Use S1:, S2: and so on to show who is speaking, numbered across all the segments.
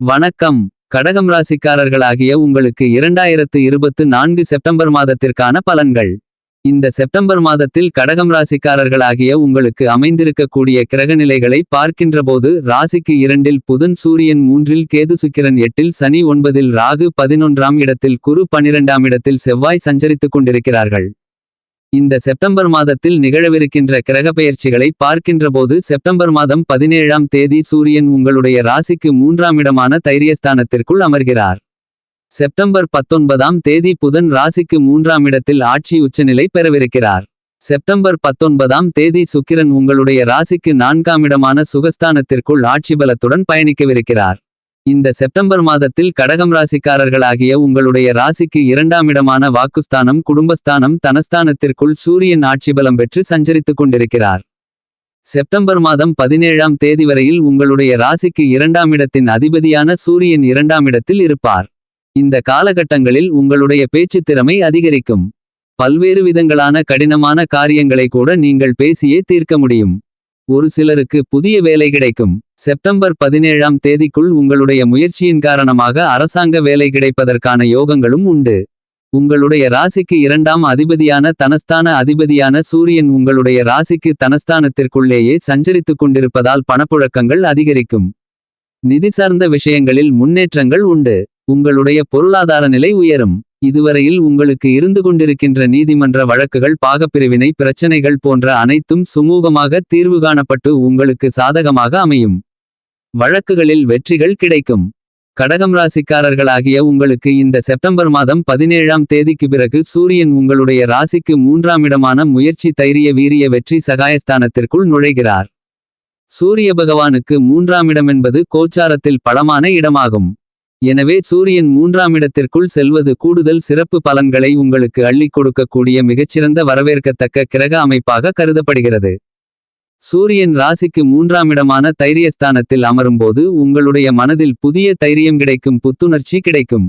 S1: வணக்கம். கடகம் ராசிக்காரர்களாகிய உங்களுக்கு இரண்டாயிரத்து இருபத்து நான்கு செப்டம்பர் மாதத்திற்கான பலன்கள். இந்த செப்டம்பர் மாதத்தில் கடகம் ராசிக்காரர்களாகிய உங்களுக்கு அமைந்திருக்கக்கூடிய கிரகநிலைகளை பார்க்கின்றபோது ராசிக்கு இரண்டில் புதன் சூரியன் மூன்றில் கேது சுக்கிரன் எட்டில் சனி ஒன்பதில் ராகு பதினொன்றாம் இடத்தில் குரு பனிரெண்டாம் இடத்தில் செவ்வாய் சஞ்சரித்துக் கொண்டிருக்கிறார்கள். இந்த செப்டம்பர் மாதத்தில் நிகழவிருக்கின்ற கிரகப்பெயர்ச்சிகளை பார்க்கின்றபோது செப்டம்பர் மாதம் பதினேழாம் தேதி சூரியன் உங்களுடைய ராசிக்கு மூன்றாம் இடமான தைரியஸ்தானத்திற்குள் அமர்கிறார். செப்டம்பர் பத்தொன்பதாம் தேதி புதன் ராசிக்கு மூன்றாம் இடத்தில் ஆட்சி உச்சநிலை பெறவிருக்கிறார். செப்டம்பர் பத்தொன்பதாம் தேதி சுக்கிரன் உங்களுடைய ராசிக்கு நான்காம் இடமான சுகஸ்தானத்திற்குள் ஆட்சி பலத்துடன் பயணிக்கவிருக்கிறார். இந்த செப்டம்பர் மாதத்தில் கடகம் ராசிக்காரர்களாகிய உங்களுடைய ராசிக்கு இரண்டாம் இடமான வாக்குஸ்தானம் குடும்பஸ்தானம் தனஸ்தானத்திற்குள் சூரியன் ஆட்சி பலம் பெற்று சஞ்சரித்துக் கொண்டிருக்கிறார். செப்டம்பர் மாதம் பதினேழாம் தேதி வரையில் உங்களுடைய ராசிக்கு இரண்டாம் இடத்தின் அதிபதியான சூரியன் இரண்டாம் இடத்தில் இருப்பார். இந்த காலகட்டங்களில் உங்களுடைய பேச்சுத் திறமை அதிகரிக்கும். பல்வேறு விதங்களான கடினமான காரியங்களை கூட நீங்கள் பேசியே தீர்க்க முடியும். ஒரு சிலருக்கு புதிய வேலை கிடைக்கும். செப்டம்பர் பதினேழாம் தேதிக்குள் உங்களுடைய முயற்சியின் காரணமாக அரசாங்க வேலை கிடைப்பதற்கான யோகங்களும் உண்டு. உங்களுடைய ராசிக்கு இரண்டாம் அதிபதியான தனஸ்தான அதிபதியான சூரியன் உங்களுடைய ராசிக்கு தனஸ்தானத்திற்குள்ளேயே சஞ்சரித்துக் கொண்டிருப்பதால் பணப்புழக்கங்கள் அதிகரிக்கும். நிதி சார்ந்த விஷயங்களில் முன்னேற்றங்கள் உண்டு. உங்களுடைய பொருளாதார நிலை உயரும். இதுவரையில் உங்களுக்கு இருந்து கொண்டிருக்கின்ற நீதிமன்ற வழக்குகள் பாகப்பிரிவினை பிரச்சனைகள் போன்ற அனைத்தும் சுமூகமாக தீர்வு காணப்பட்டு உங்களுக்கு சாதகமாக அமையும். வழக்குகளில் வெற்றிகள் கிடைக்கும். கடகம் ராசிக்காரர்களாகிய உங்களுக்கு இந்த செப்டம்பர் மாதம் பதினேழாம் தேதிக்கு பிறகு சூரியன் உங்களுடைய ராசிக்கு மூன்றாம் இடமான முயற்சி தைரிய வீரிய வெற்றி சகாயஸ்தானத்திற்குள் நுழைகிறார். சூரிய பகவானுக்கு மூன்றாம் இடமென்பது கோச்சாரத்தில் பலமான இடமாகும். எனவே சூரியன் மூன்றாம் இடத்திற்குள் செல்வது கூடுதல் சிறப்பு பலன்களை உங்களுக்கு அள்ளிக் கொடுக்கக்கூடிய மிகச்சிறந்த வரவேற்கத்தக்க கிரக அமைப்பாக கருதப்படுகிறது. சூரியன் ராசிக்கு மூன்றாம் இடமான தைரியஸ்தானத்தில் அமரும்போது உங்களுடைய மனதில் புதிய தைரியம் கிடைக்கும் புத்துணர்ச்சி கிடைக்கும்.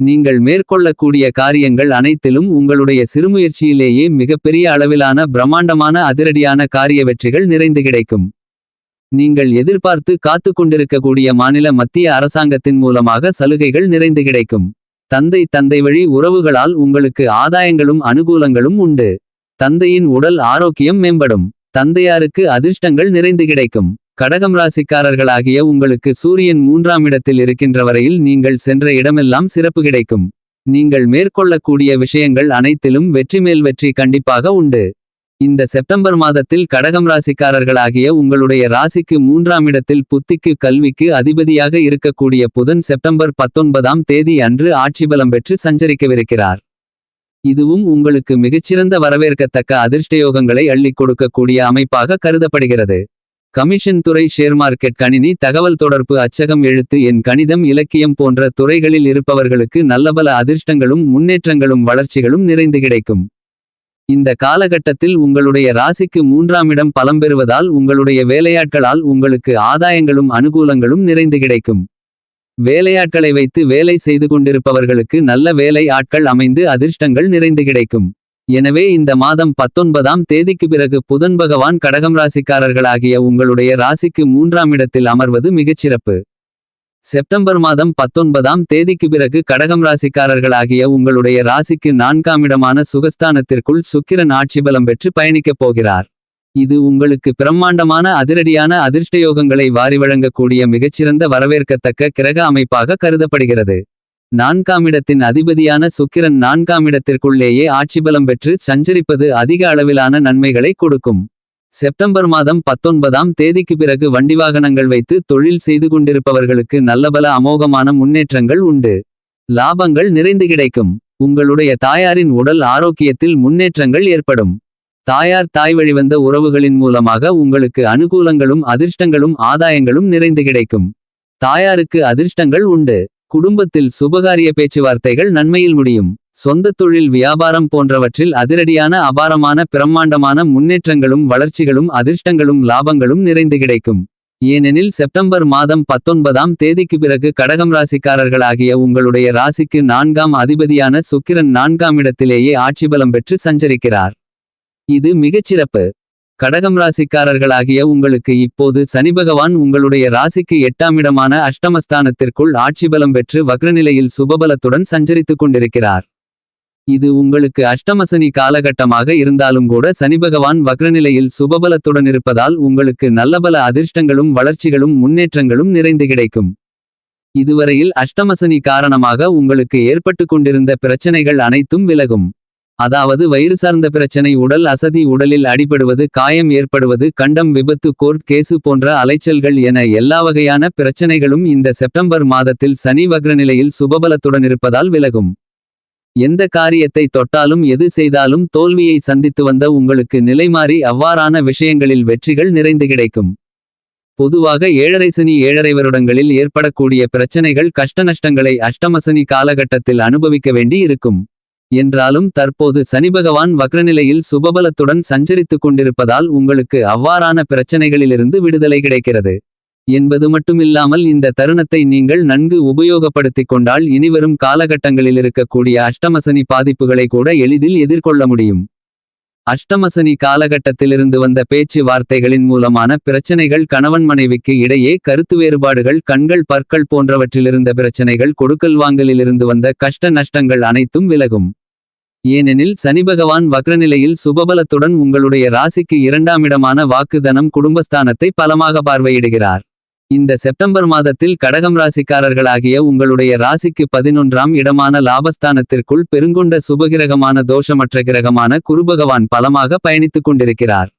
S1: நீங்கள் மேற்கொள்ளக்கூடிய காரியங்கள் அனைத்திலும் உங்களுடைய சிறுமுயற்சியிலேயே மிகப்பெரிய அளவிலான பிரம்மாண்டமான அதிரடியான காரிய வெற்றிகள் நிறைந்து கிடைக்கும். நீங்கள் எதிர்பார்த்து காத்து கொண்டிருக்கக்கூடிய மாநில மத்திய அரசாங்கத்தின் மூலமாக சலுகைகள் நிறைந்து கிடைக்கும். தந்தை தந்தை வழி உறவுகளால் உங்களுக்கு ஆதாயங்களும் அனுகூலங்களும் உண்டு. தந்தையின் உடல் ஆரோக்கியம் மேம்படும். தந்தையாருக்கு அதிர்ஷ்டங்கள் நிறைந்து கிடைக்கும். கடகம் ராசிக்காரர்களாகிய உங்களுக்கு சூரியன் மூன்றாம் இடத்தில் இருக்கின்ற வரையில் நீங்கள் சென்ற இடமெல்லாம் சிறப்பு கிடைக்கும். நீங்கள் மேற்கொள்ளக்கூடிய விஷயங்கள் அனைத்திலும் வெற்றி மேல் வெற்றி கண்டிப்பாக உண்டு. இந்த செப்டம்பர் மாதத்தில் கடகம் ராசிக்காரர்களாகிய உங்களுடைய ராசிக்கு மூன்றாம் இடத்தில் புத்திக்கு கல்விக்கு அதிபதியாக இருக்கக்கூடிய புதன் செப்டம்பர் பத்தொன்பதாம் தேதி அன்று ஆட்சிபலம் பெற்று சஞ்சரிக்கவிருக்கிறார். இதுவும் உங்களுக்கு மிகச்சிறந்த வரவேற்கத்தக்க அதிர்ஷ்டயோகங்களை அள்ளிக் கொடுக்கக்கூடிய அமைப்பாக கருதப்படுகிறது. கமிஷன் துறை ஷேர் மார்க்கெட் கணினி தகவல் தொடர்பு அச்சகம் எழுத்து என் கணிதம் இலக்கியம் போன்ற துறைகளில் இருப்பவர்களுக்கு நல்லபல அதிர்ஷ்டங்களும் முன்னேற்றங்களும் வளர்ச்சிகளும் நிறைந்து கிடைக்கும். இந்த காலகட்டத்தில் உங்களுடைய ராசிக்கு மூன்றாம் இடம் பலம் பெறுவதால் உங்களுடைய வேலையாட்களால் உங்களுக்கு ஆதாயங்களும் அனுகூலங்களும் நிறைந்து கிடைக்கும். வேலையாட்களை வைத்து வேலை செய்து கொண்டிருப்பவர்களுக்கு நல்ல வேலை ஆட்கள் அமைந்து அதிர்ஷ்டங்கள் நிறைந்து கிடைக்கும். எனவே இந்த மாதம் பத்தொன்பதாம் தேதிக்கு பிறகு புதன் பகவான் கடகம் ராசிக்காரர்களாகிய உங்களுடைய ராசிக்கு மூன்றாம் இடத்தில் அமர்வது மிகச்சிறப்பு. செப்டம்பர் மாதம் பத்தொன்பதாம் தேதிக்கு பிறகு கடகம் ராசிக்காரர்களாகிய உங்களுடைய ராசிக்கு நான்காமிடமான சுகஸ்தானத்திற்குள் சுக்கிரன் ஆட்சி பலம் பெற்று பயணிக்கப் போகிறார். இது உங்களுக்கு பிரம்மாண்டமான அதிரடியான அதிர்ஷ்டயோகங்களை வாரி வழங்கக்கூடிய மிகச்சிறந்த வரவேற்கத்தக்க கிரக அமைப்பாக கருதப்படுகிறது. நான்காமிடத்தின் அதிபதியான சுக்கிரன் நான்காமிடத்திற்குள்ளேயே ஆட்சி பலம் பெற்று சஞ்சரிப்பது அதிக அளவிலான நன்மைகளை கொடுக்கும். செப்டம்பர் மாதம் பத்தொன்பதாம் தேதிக்கு பிறகு வண்டி வாகனங்கள் வைத்து தொழில் செய்து கொண்டிருப்பவர்களுக்கு நல்லபல அமோகமான முன்னேற்றங்கள் உண்டு. லாபங்கள் நிறைந்து கிடைக்கும். உங்களுடைய தாயாரின் உடல் ஆரோக்கியத்தில் முன்னேற்றங்கள் ஏற்படும். தாயார் தாய் வழிவந்த உறவுகளின் மூலமாக உங்களுக்கு அனுகூலங்களும் அதிர்ஷ்டங்களும் ஆதாயங்களும் நிறைந்து கிடைக்கும். தாயாருக்கு அதிர்ஷ்டங்கள் உண்டு. குடும்பத்தில் சுபகாரிய பேச்சுவார்த்தைகள் நன்மையில் முடியும். சொந்த தொழில் வியாபாரம் போன்றவற்றில் அதிரடியான அபாரமான பிரம்மாண்டமான முன்னேற்றங்களும் வளர்ச்சிகளும் அதிர்ஷ்டங்களும் லாபங்களும் நிறைந்து கிடைக்கும். ஏனெனில் செப்டம்பர் மாதம் பத்தொன்பதாம் தேதிக்கு பிறகு கடகம் ராசிக்காரர்களாகிய உங்களுடைய ராசிக்கு நான்காம் அதிபதியான சுக்கிரன் நான்காம் இடத்திலேயே ஆட்சி பலம் பெற்று சஞ்சரிக்கிறார். இது மிகச்சிறப்பு கடகம் ராசிக்காரர்களாகிய உங்களுக்கு இப்போது சனிபகவான் உங்களுடைய ராசிக்கு எட்டாம் இடமான அஷ்டமஸ்தானத்திற்குள் ஆட்சிபலம் பெற்று வக்ரநிலையில் சுபபலத்துடன் சஞ்சரித்துக் கொண்டிருக்கிறார். இது உங்களுக்கு அஷ்டமசனி காலகட்டமாக இருந்தாலும் கூட சனிபகவான் வக்ரநிலையில் சுபபலத்துடன் இருப்பதால் உங்களுக்கு நல்லபல அதிர்ஷ்டங்களும் வளர்ச்சிகளும் முன்னேற்றங்களும் நிறைந்து கிடைக்கும். இதுவரையில் அஷ்டமசனி காரணமாக உங்களுக்கு ஏற்பட்டு கொண்டிருந்த பிரச்சனைகள் அனைத்தும் விலகும். அதாவது வயிறு சார்ந்த பிரச்சனை உடல் அசதி உடலில் அடிபடுவது காயம் ஏற்படுவது கண்டம் விபத்து கோர்ட் கேசு போன்ற அலைச்சல்கள் என எல்லா வகையான பிரச்சனைகளும் இந்த செப்டம்பர் மாதத்தில் சனி வக்ரநிலையில் சுபபலத்துடன் இருப்பதால் விலகும். எந்த காரியத்தை தொட்டாலும் எது செய்தாலும் தோல்வியை சந்தித்து வந்த உங்களுக்கு நிலைமாறி அவ்வாறான விஷயங்களில் வெற்றிகள் நிறைந்து கிடைக்கும். பொதுவாக ஏழரை சனி ஏழரை வருடங்களில் ஏற்படக்கூடிய பிரச்சனைகள் கஷ்டநஷ்டங்களை அஷ்டமசனி காலகட்டத்தில் அனுபவிக்க வேண்டி இருக்கும். என்றாலும் தற்போது சனிபகவான் வக்ரநிலையில் சுபபலத்துடன் சஞ்சரித்துக் கொண்டிருப்பதால் உங்களுக்கு அவ்வாறான பிரச்சனைகளிலிருந்து விடுதலை கிடைக்கிறது. என்பது மட்டுமில்லாமல் இந்த தருணத்தை நீங்கள் நன்கு உபயோகப்படுத்திக் கொண்டால் இனிவரும் காலகட்டங்களில் இருக்கக்கூடிய அஷ்டமசனி பாதிப்புகளை கூட எளிதில் எதிர்கொள்ள முடியும். அஷ்டமசனி காலகட்டத்திலிருந்து வந்த பேச்சு வார்த்தைகளின் மூலமான பிரச்சனைகள் கணவன் மனைவிக்கு இடையே கருத்து வேறுபாடுகள் கண்கள் பற்கள் போன்றவற்றிலிருந்த பிரச்சனைகள் கொடுக்கல் வாங்கலிலிருந்து வந்த கஷ்ட நஷ்டங்கள் அனைத்தும் விலகும். ஏனெனில் சனிபகவான் வக்ரநிலையில் சுபபலத்துடன் உங்களுடைய ராசிக்கு இரண்டாமிடமான வாக்குதனம் குடும்பஸ்தானத்தை பலமாக பார்வையிடுகிறார். இந்த செப்டம்பர் மாதத்தில் கடகம் ராசிக்காரர்களாகிய உங்களுடைய ராசிக்கு பதினொன்றாம் இடமான லாபஸ்தானத்திற்குள் பெருங்கொண்ட சுபகிரகமான தோஷமற்ற கிரகமான குருபகவான் பலமாக பயணித்துக் கொண்டிருக்கிறார்.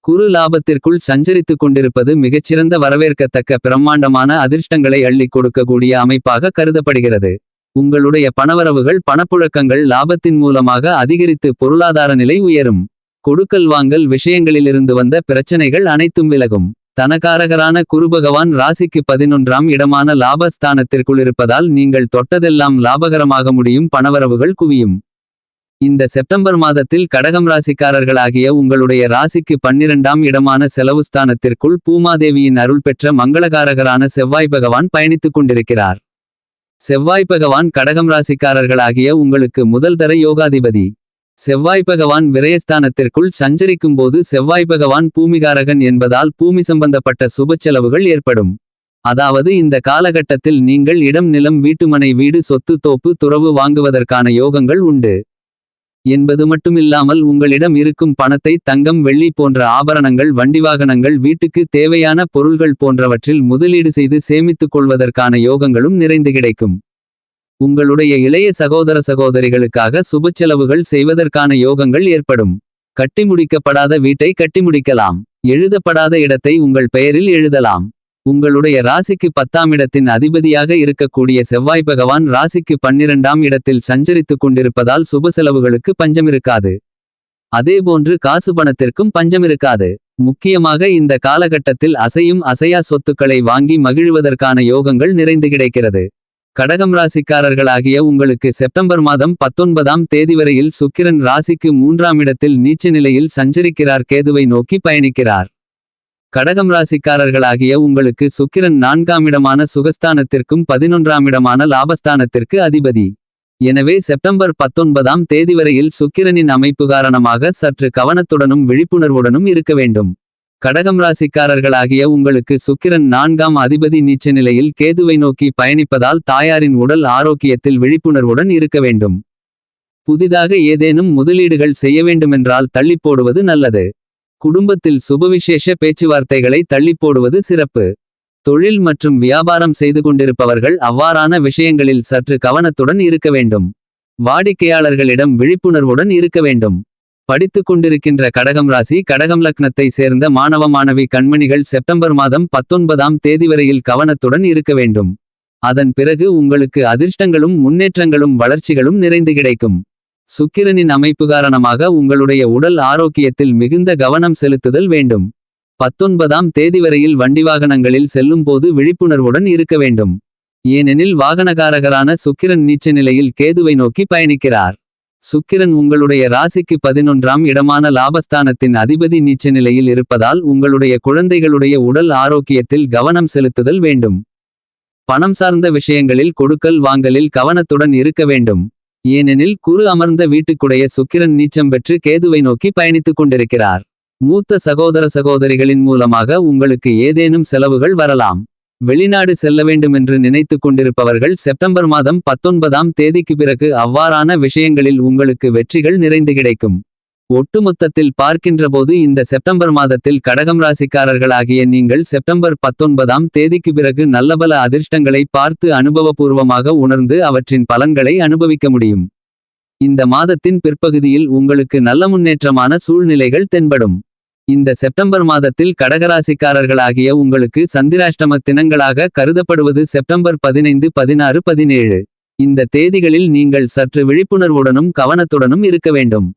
S1: குரு லாபத்திற்குள் சஞ்சரித்துக் கொண்டிருப்பது மிகச்சிறந்த வரவேற்கத்தக்க பிரம்மாண்டமான அதிர்ஷ்டங்களை அள்ளிக் கொடுக்கக்கூடிய அமைப்பாக கருதப்படுகிறது. உங்களுடைய பணவரவுகள் பணப்புழக்கங்கள் லாபத்தின் மூலமாக அதிகரித்து பொருளாதார நிலை உயரும். கொடுக்கல் வாங்கல் விஷயங்களிலிருந்து வந்த பிரச்சனைகள் அனைத்தும் விலகும். தனகாரகரான குருபகவான் ராசிக்கு பதினொன்றாம் இடமான லாபஸ்தானத்திற்குள் இருப்பதால் நீங்கள் தொட்டதெல்லாம் லாபகரமாக முடியும் பணவரவுகள் குவியும். இந்த செப்டம்பர் மாதத்தில் கடகம் ராசிக்காரர்களாகிய உங்களுடைய ராசிக்கு பன்னிரண்டாம் இடமான செலவுஸ்தானத்திற்குள் பூமாதேவியின் அருள் பெற்ற மங்களகாரகரான செவ்வாய் பகவான் பயணித்துக் கொண்டிருக்கிறார். செவ்வாய் பகவான் கடகம் ராசிக்காரர்களாகிய உங்களுக்கு முதல் தர யோகாதிபதி. செவ்வாய் பகவான் விரயஸ்தானத்திற்குள் சஞ்சரிக்கும் போது செவ்வாய் பகவான் பூமிகாரகன் என்பதால் பூமி சம்பந்தப்பட்ட சுப செலவுகள் ஏற்படும். அதாவது இந்த காலகட்டத்தில் நீங்கள் இடம் நிலம் வீட்டுமனை வீடு சொத்து தோப்பு துறவு வாங்குவதற்கான யோகங்கள் உண்டு. என்பது மட்டுமில்லாமல் உங்களிடம் இருக்கும் பணத்தை தங்கம் வெள்ளி போன்ற ஆபரணங்கள் வண்டிவாகனங்கள் வீட்டுக்கு தேவையான பொருள்கள் போன்றவற்றில் முதலீடு செய்து சேமித்துக் கொள்வதற்கான யோகங்களும் நிறைந்து கிடைக்கும். உங்களுடைய இளைய சகோதர சகோதரிகளுக்காக சுபச்செலவுகள் செய்வதற்கான யோகங்கள் ஏற்படும். கட்டி முடிக்கப்படாத வீட்டை கட்டி முடிக்கலாம். எழுதப்படாத இடத்தை உங்கள் பெயரில் எழுதலாம். உங்களுடைய ராசிக்கு பத்தாம் இடத்தின் அதிபதியாக இருக்கக்கூடிய செவ்வாய் பகவான் ராசிக்கு பன்னிரண்டாம் இடத்தில் சஞ்சரித்துக் கொண்டிருப்பதால் சுப செலவுகளுக்கு பஞ்சமிருக்காது அதேபோன்று காசு பணத்திற்கும் பஞ்சமிருக்காது முக்கியமாக இந்த காலகட்டத்தில் அசையும் அசையா சொத்துக்களை வாங்கி மகிழ்வதற்கான யோகங்கள் நிறைந்து கிடைக்கிறது. கடகம் ராசிக்காரர்களாகிய உங்களுக்கு செப்டம்பர் மாதம் பத்தொன்பதாம் தேதி வரையில் சுக்கிரன் ராசிக்கு மூன்றாம் இடத்தில் நீச்ச நிலையில் சஞ்சரிக்கிறார் கேதுவை நோக்கி பயணிக்கிறார். கடகம் ராசிக்காரர்களாகிய உங்களுக்கு சுக்கிரன் நான்காம் இடமான சுகஸ்தானத்திற்கும் பதினொன்றாம் இடமான லாபஸ்தானத்திற்கு அதிபதி. எனவே செப்டம்பர் பத்தொன்பதாம் தேதி வரையில் சுக்கிரனின் அமைப்பு காரணமாக சற்று கவனத்துடனும் விழிப்புணர்வுடனும் இருக்க வேண்டும். கடகம் ராசிக்காரர்களாகிய உங்களுக்கு சுக்கிரன் நான்காம் அதிபதி நீச்ச நிலையில் கேதுவை நோக்கி பயணிப்பதால் தாயாரின் உடல் ஆரோக்கியத்தில் விழிப்புணர்வுடன் இருக்க வேண்டும். புதிதாக ஏதேனும் முதலீடுகள் செய்ய வேண்டுமென்றால் தள்ளிப் போடுவது நல்லது. குடும்பத்தில் சுபவிசேஷ பேச்சுவார்த்தைகளை தள்ளிப் போடுவது சிறப்பு. தொழில் மற்றும் வியாபாரம் செய்து கொண்டிருப்பவர்கள் அவ்வாறான விஷயங்களில் சற்று கவனத்துடன் இருக்க வேண்டும். வாடிக்கையாளர்களிடம் விழிப்புணர்வுடன் இருக்க வேண்டும். படித்துக் கொண்டிருக்கின்ற கடகம் ராசி கடகம் லக்னத்தை சேர்ந்த மாணவ மாணவி கண்மணிகள் செப்டம்பர் மாதம் பத்தொன்பதாம் தேதி வரையில் கவனத்துடன் இருக்க வேண்டும். அதன் பிறகு உங்களுக்கு அதிர்ஷ்டங்களும் முன்னேற்றங்களும் வளர்ச்சிகளும் நிறைந்து கிடைக்கும். சுக்கிரனின் அமைப்பு காரணமாக உங்களுடைய உடல் ஆரோக்கியத்தில் மிகுந்த கவனம் செலுத்துதல் வேண்டும். பத்தொன்பதாம் தேதி வரையில் வண்டி வாகனங்களில் செல்லும்போது விழிப்புணர்வுடன் இருக்க வேண்டும். ஏனெனில் வாகனகாரகரான சுக்கிரன் நீச்ச நிலையில் கேதுவை நோக்கி பயணிக்கிறார். சுக்கிரன் உங்களுடைய ராசிக்கு பதினொன்றாம் இடமான லாபஸ்தானத்தின் அதிபதி நீச்ச நிலையில் இருப்பதால் உங்களுடைய குழந்தைகளுடைய உடல் ஆரோக்கியத்தில் கவனம் செலுத்துதல் வேண்டும். பணம் சார்ந்த விஷயங்களில் கொடுக்கல் வாங்கலில் கவனத்துடன் இருக்க வேண்டும். ஏனெனில் குரு அமர்ந்த வீட்டுக்குடைய சுக்கிரன் நீச்சம் பெற்று கேதுவை நோக்கி பயணித்துக் கொண்டிருக்கிறார். மூத்த சகோதர சகோதரிகளின் மூலமாக உங்களுக்கு ஏதேனும் செலவுகள் வரலாம். வெளிநாடு செல்ல வேண்டுமென்று நினைத்துக் கொண்டிருப்பவர்கள் செப்டம்பர் மாதம் பத்தொன்பதாம் தேதிக்கு பிறகு அவ்வாறான விஷயங்களில் உங்களுக்கு வெற்றிகள் நிறைந்து கிடைக்கும். ஒட்டுமொத்தத்தில் பார்க்கின்றபோது இந்த செப்டம்பர் மாதத்தில் கடகம் ராசிக்காரர்களாகிய நீங்கள் செப்டம்பர் பத்தொன்பதாம் தேதிக்கு பிறகு நல்லபல அதிர்ஷ்டங்களை பார்த்து அனுபவபூர்வமாக உணர்ந்து அவற்றின் பலன்களை அனுபவிக்க முடியும். இந்த மாதத்தின் பிற்பகுதியில் உங்களுக்கு நல்ல முன்னேற்றமான சூழ்நிலைகள் தென்படும். இந்த செப்டம்பர் மாதத்தில் கடகராசிக்காரர்களாகிய உங்களுக்கு சந்திராஷ்டம தினங்களாக கருதப்படுவது செப்டம்பர் பதினைந்து பதினாறு பதினேழு. இந்த தேதிகளில் நீங்கள் சற்று விழிப்புணர்வுடனும் கவனத்துடனும் இருக்க வேண்டும்.